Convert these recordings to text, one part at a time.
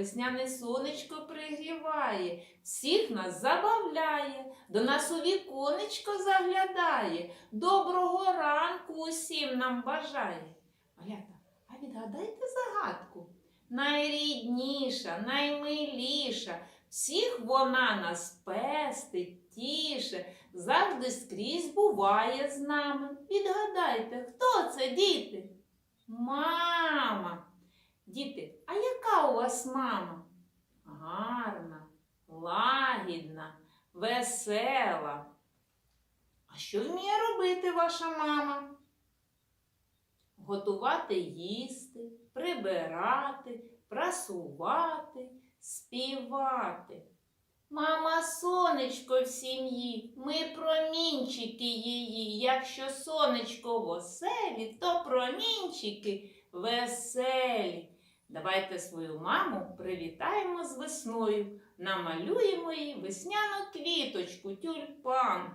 весняне сонечко пригріває, всіх нас забавляє, до нас у віконечко заглядає, доброго ранку усім нам бажає. Малята, а відгадайте загадку. Найрідніша, наймиліша, всіх вона нас пестить, тіше, завжди скрізь буває з нами. Відгадайте, хто це, діти? Мама. Діти, а яка у вас мама? Гарна, лагідна, весела. А що вміє робити ваша мама? Готувати їсти, прибирати, прасувати, співати. Мама сонечко в сім'ї, ми промінчики її. Якщо сонечко в оселі, то промінчики веселі. Давайте свою маму привітаємо з весною, намалюємо їй весняну квіточку, тюльпан.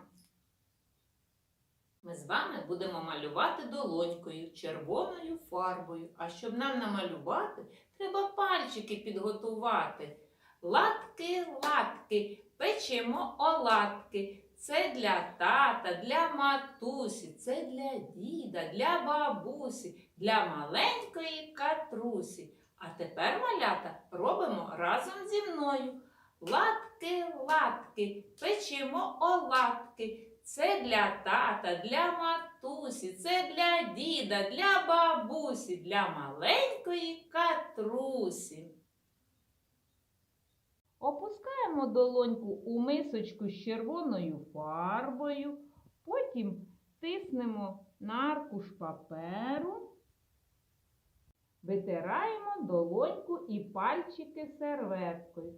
Ми з вами будемо малювати долонькою, червоною фарбою. А щоб нам намалювати, треба пальчики підготувати. Латки, латки, печемо оладки. Це для тата, для матусі, це для діда, для бабусі, для маленької катрусі. А тепер, малята, робимо разом зі мною. Латки, латки, печемо оладки. Це для тата, для матусі, це для діда, для бабусі, для маленької катрусі. Опускаємо долоньку у мисочку з червоною фарбою, потім тиснемо на аркуш паперу, витираємо долоньку і пальчики серветкою.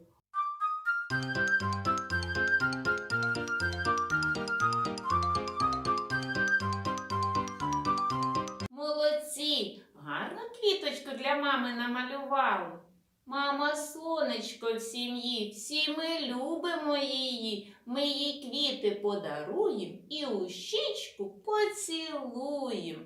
Молодці! Гарну квіточку для мами намалювали. Мама сонечко в сім'ї, всі ми любимо її. Ми їй квіти подаруємо і у щічку поцілуємо.